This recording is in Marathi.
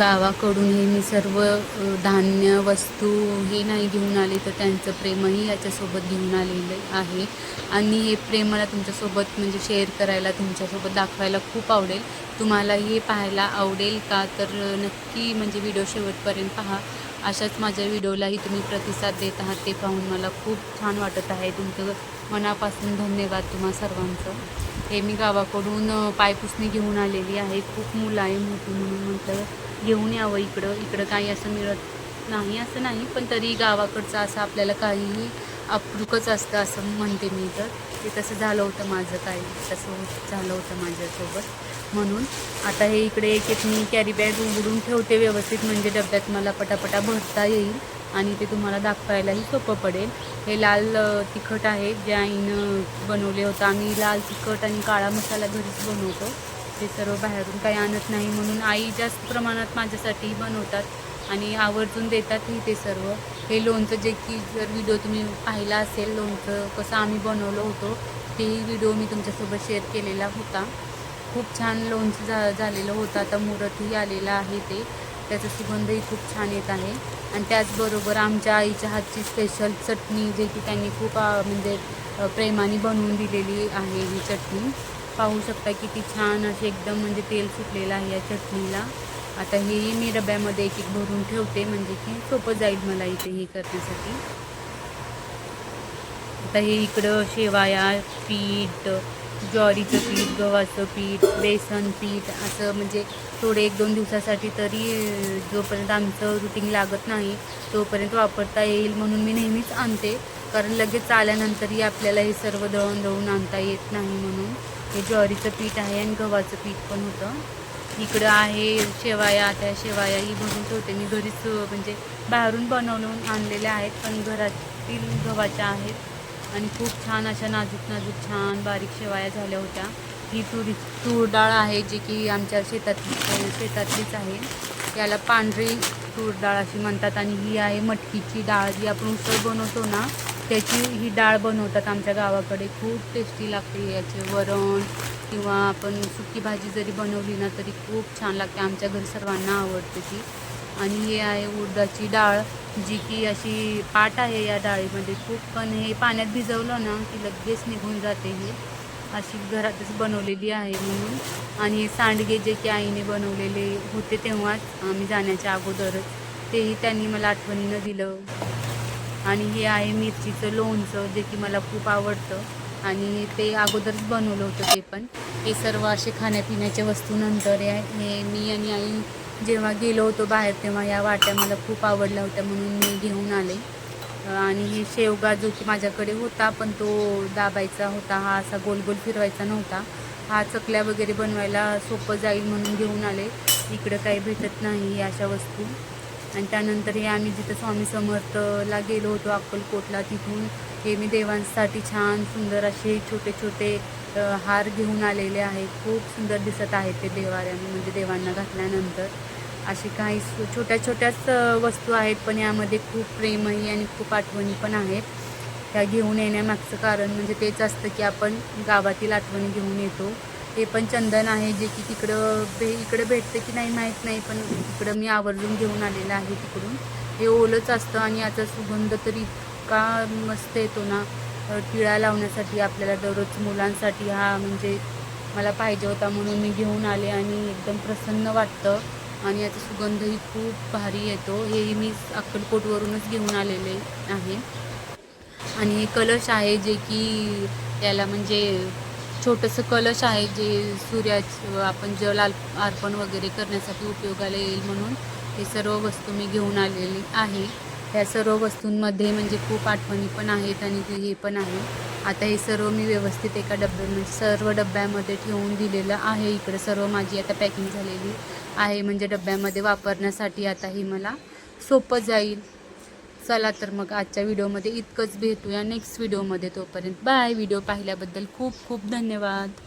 गावाकडूनही मी सर्व धान्य वस्तू हे नाही घेऊन आले तर त्यांचं प्रेमही याच्यासोबत घेऊन आलेलं आहे. आणि हे प्रेम मला तुमच्यासोबत म्हणजे शेअर करायला तुमच्यासोबत दाखवायला खूप आवडेल. तुम्हालाही हे पाहायला आवडेल का? तर नक्की म्हणजे व्हिडिओ शेवटपर्यंत पहा. अशाच माझ्या व्हिडिओलाही तुम्ही प्रतिसाद देत आहात ते पाहून मला खूप छान वाटत आहे. तुमचं मनापासून धन्यवाद तुम्हा सर्वांचं. हे मी गावाकडून पायपुसणी घेऊन आलेली आहे. खूप मुलायम होती म्हणून म्हटलं घेऊन यावं इकडं इकडं काही असं मिळत नाही असं नाही पण तरी गावाकडचं असं आपल्याला काहीही अप्रूकच असतं असं म्हणते मी तर. ते तसं झालं होतं माझं काही तसं झालं होतं माझ्यासोबत. म्हणून आता हे इकडे एक एक मी कॅरी बॅग उघडून ठेवते व्यवस्थित म्हणजे डब्यात मला पटापटा भरता येईल आणि ते तुम्हाला दाखवायलाही सोपं पडेल. हे लाल तिखट आहे जे आईनं बनवले होतं. आम्ही लाल तिखट आणि काळा मसाला घरीच बनवतो. ते सर्व बाहेरून काही आणत नाही म्हणून आई जास्त प्रमाणात माझ्यासाठी बनवतात आणि आवर्जून देतातही ते सर्व. हे लोणचं जे की जर व्हिडिओ तुम्ही पाहिला असेल लोणचं कसं आम्ही बनवलं होतो तेही व्हिडिओ मी तुमच्यासोबत शेअर केलेला होता. खूप छान लोणचं झा झालेलं होतं. आता मुहूर्तही आलेलं आहे ते. त्याचा सुगंधही खूप छान येत आहे. आणि त्याचबरोबर आमच्या आईच्या हातची स्पेशल चटणी जे की त्यांनी खूप म्हणजे प्रेमाने बनवून दिलेली आहे ही चटणी. पाहू शकता किती छान असे एकदम म्हणजे तेल सुटलेलं आहे या चटणीला. आता हेही मी डब्यामध्ये एक एक भरून ठेवते म्हणजे की सोपं जाईल मला इथे हे करण्यासाठी. आता हे इकडं शेवाया पीठ ज्वारीचं पीठ गव्हाचं पीठ बेसन पीठ असं म्हणजे थोडे एक दोन दिवसासाठी तरी जोपर्यंत आमचं रुटीन लागत नाही तोपर्यंत वापरता येईल म्हणून मी नेहमीच आणते. कारण लगेच आल्यानंतरही आपल्याला हे सर्व दळून दळून आणता येत नाही म्हणून. हे ज्वारीचं पीठ आहे आणि गव्हाचं पीठ पण होतं. इकडं आहे शेवाया त्या शेवायाही भरून ठेवते. मी घरीच म्हणजे बाहेरून बनवून आणलेल्या आहेत पण घरातील गव्हाच्या आहेत. आणि खूप छान अशा नाजूक नाजूक छान बारीक शेवाया झाल्या होत्या. ही तुरी तूर डाळ आहे जी की आमच्या शेतातली शेतातलीच आहे. याला पांढरी तूर डाळ अशी म्हणतात आणि ही आहे मटकीची डाळ जी आपण उसळ बनवतो ना त्याची ही डाळ बनवतात आमच्या गावाकडे. खूप टेस्टी लागते याचे वरण किंवा आपण सुकी भाजी जरी बनवली ना तरी खूप छान लागते. आमच्या घरी सर्वांना आवडते ती. आणि हे आहे उडदाची डाळ जी की अशी पाट आहे या डाळीमध्ये खूप. पण हे पाण्यात भिजवलं ना की लगेच निघून जाते ही. अशी घरातच बनवलेली आहे म्हणून. आणि हे सांडगे जे की आईने बनवलेले होते तेव्हाच आम्ही जाण्याच्या अगोदरच. तेही त्यांनी मला आठवणीनं दिलं. आणि हे आहे मिरचीचं लोणचं जे की मला खूप आवडतं. आणि ते अगोदरच बनवलं होतं ते पण. हे सर्व असे खाण्यापिण्याच्या वस्तू नंतर आहे. हे मी आणि आई जेव्हा गेलो होतो बाहेर तेव्हा या वाट्या मला खूप आवडल्या होत्या म्हणून मी घेऊन आले. आणि हे शेवगा जो की माझ्याकडे होता पण तो दाबायचा होता. हा असा गोल गोल फिरवायचा नव्हता. हा चकल्या वगैरे बनवायला सोपं जाईल म्हणून घेऊन आले. इकडं काही भेटत नाही अशा वस्तू. आणि त्यानंतर हे आम्ही जिथं स्वामी समर्थला गेलो होतो अक्कलकोटला तिथून हे मी देवांसाठी छान सुंदर असे छोटे छोटे हार घेऊन आलेले आहेत खूप सुंदर दिसत आहेत ते देवाऱ्याने म्हणजे देवांना घातल्यानंतर. असे काही छोट्या छोट्याच वस्तू आहेत पण यामध्ये खूप प्रेमही आणि खूप आठवणी पण आहेत. त्या घेऊन येण्यामागचं कारण म्हणजे तेच असतं की आपण गावातील आठवणी घेऊन येतो. हे पण चंदन आहे जे की तिकडं भे इकडं भेटतं की नाही माहीत नाही पण तिकडं मी आवर्जून घेऊन आलेलं आहे तिकडून. हे ओलंच असतं आणि याचा सुगंध तर इतका मस्त येतो ना टिळा लावण्यासाठी आपल्याला दररोज मुलांसाठी हा म्हणजे मला पाहिजे होता म्हणून मी घेऊन आले आणि एकदम प्रसन्न वाटतं. आणि याचा सुगंधही खूप भारी येतो. हेही मी अक्कलकोटवरूनच घेऊन आलेले आहे. आणि हे कलश आहे जे की त्याला म्हणजे छोटंसं कलश आहे जे सूर्याचं आपण जल अर्पण वगैरे करण्यासाठी उपयोगाला येईल म्हणून हे सर्व वस्तू मी घेऊन आलेली आहे. ह्या सर्व वस्तूंमध्ये म्हणजे खूप आठवणी पण आहेत आणि ते हे पण आहे. आता हे सर्व मी व्यवस्थित एका डब्यामध्ये म्हणजे सर्व डब्यामध्ये ठेवून दिलेलं आहे. इकडे सर्व माझी आता पॅकिंग झालेली आहे. म्हणजे डब्यामध्ये वापरण्यासाठी आता ही मला सोपं जाईल. चला तर मग आजच्या व्हिडिओमध्ये इतकंच भेटूया नेक्स्ट व्हिडिओमध्ये तोपर्यंत बाय. व्हिडिओ पाहिल्याबद्दल खूप खूप धन्यवाद.